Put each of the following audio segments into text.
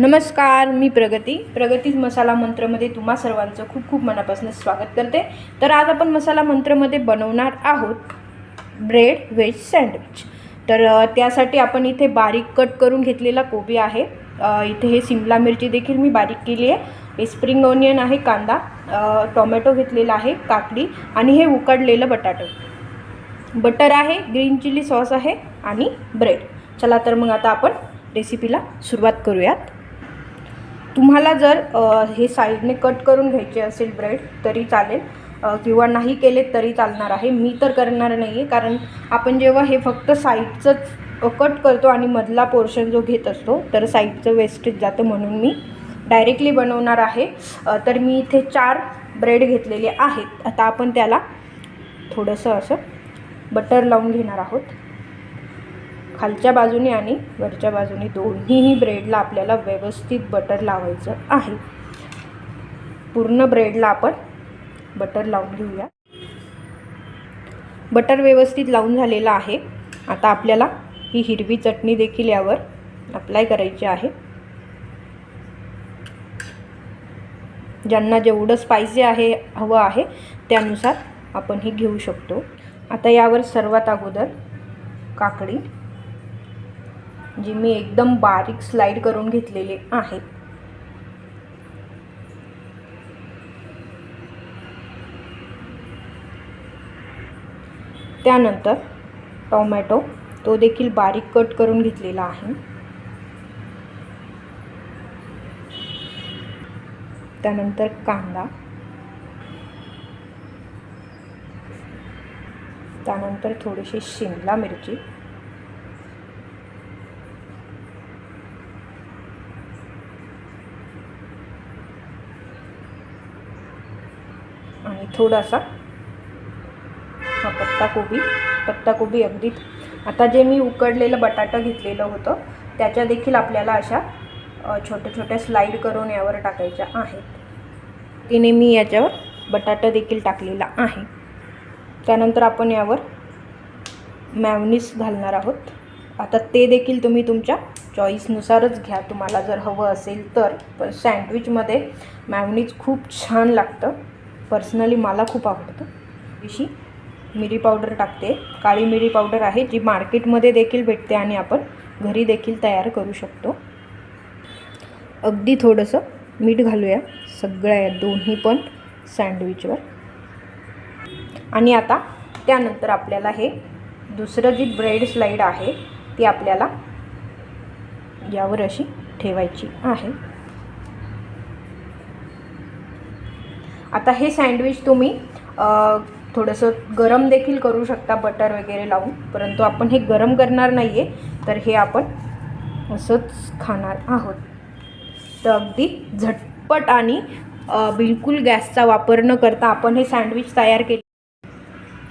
नमस्कार मी प्रगती. प्रगती मसाला मंत्रमध्ये तुम्हा सर्वांचं खूप खूप मनापासून स्वागत करते. तर आज आपण मसाला मंत्रमध्ये बनवणार आहोत ब्रेड व्हेज सँडविच तर त्यासाठी आपण इथे बारीक कट करून घेतलेला कोबी आहे. इथे हे सिमला मिरची देखील मी बारीक केली आहे. हे स्प्रिंग ऑनियन आहे कांदा टोमॅटो घेतलेला आहे काकडी आणि हे उकडलेलं बटाटो. बटर आहे ग्रीन चिली सॉस आहे आणि ब्रेड चला तर मग आता आपण रेसिपीला सुरुवात करूयात. तुम्हाला जर हे साईडने कट करून घ्यायचे असेल ब्रेड तरी चालेल. किंवा नाही केले तरी चालणार आहे. मी तर करणार नाही आहे कारण आपण जेव्हा हे फक्त साईडचंच कट करतो आणि मधला पोर्शन जो घेत असतो तर साईडचं वेस्टेज जातं म्हणून मी डायरेक्टली बनवणार आहे. तर मी इथे चार ब्रेड घेतलेले आहेत. आता आपण त्याला थोडंसं असं बटर लावून घेणार आहोत. खालच्या बाजूने आणि वरच्या बाजूने दोन्हीही ब्रेडला आपल्याला व्यवस्थित बटर लावायचं आहे. पूर्ण ब्रेडला आपण बटर लावून घेऊया. बटर व्यवस्थित लावून झालेलं आहे. आता आपल्याला ही हिरवी चटणी देखील यावर अप्लाय करायची आहे. ज्यांना जेवढं स्पायसी आहे हवं आहे त्यानुसार आपण ही घेऊ शकतो. आता यावर सर्वात अगोदर काकडी जी मी एकदम बारीक स्लाईड करून घेतलेली आहे. त्यानंतर टोमॅटो तो देखील बारीक कट करून घेतलेला आहे. त्यानंतर कांदा. त्यानंतर थोडीशी शिमला मिरची. आणि थोडासा हा पत्ताकोबी पत्ताकोबी अगदी. आता जे मी उकडलेलं बटाटा घेतलेलं होतं त्याच्या देखील आपल्याला अशा छोट्या छोट्या स्लाईड करून यावर टाकायच्या आहेत. तिने मी याच्यावर बटाटा देखील टाकलेला आहे. त्यानंतर आपण यावर मॅवनीस घालणार आहोत. आता ते देखील तुम्ही तुमच्या चॉईसनुसारच घ्या. तुम्हाला जर हवं असेल तर पण सँडविचमध्ये मॅवनीज खूप छान लागतं. पर्सनली मला खूप आवडतं. थोडीशी मिरी पावडर टाकते. काळी मिरी पावडर आहे जी मार्केटमध्ये देखील भेटते आणि आपण घरी देखील तयार करू शकतो. अगदी थोडंसं मीठ घालूया सगळ्या दोन्ही पण सँडविचवर. आणि आता त्यानंतर आपल्याला हे दुसरं जी ब्रेड स्लाईड आहे ती आपल्याला यावर अशी ठेवायची आहे. आता हे सँडविच तुम्ही थोडंसं गरम देखील करू शकता बटर वगैरे लावून परंतु आपण हे गरम करणार नाही आहे तर हे आपण असंच खाणार आहोत. तर अगदी झटपट आणि बिलकुल गॅसचा वापर न करता आपण हे सँडविच तयार केले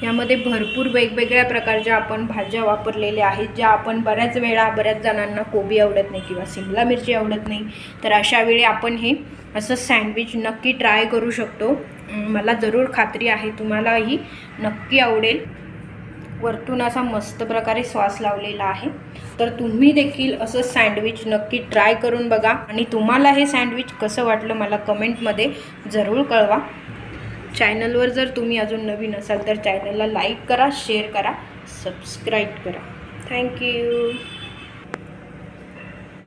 यामध्ये भरपूर वेगवेगळ्या प्रकारच्या आपण भाज्या वापरलेल्या आहेत ज्या आपण बऱ्याच वेळा बऱ्याच जणांना कोबी आवडत नाही किंवा शिमला मिरची आवडत नाही. तर अशा वेळी आपण हे असं सँडविच नक्की ट्राय करू शकतो. मला जरूर खात्री आहे तुम्हालाही नक्की आवडेल. वरतून असा मस्त प्रकारे सॉस लावलेला आहे. तर तुम्ही देखील असं सँडविच नक्की ट्राय करून बघा. आणि तुम्हाला हे सँडविच कसं वाटलं मला कमेंटमध्ये जरूर कळवा. चॅनलवर जर तुम्ही अजून नवीन असाल तर चॅनलला लाईक करा शेअर करा सबस्क्राईब करा. थँक्यू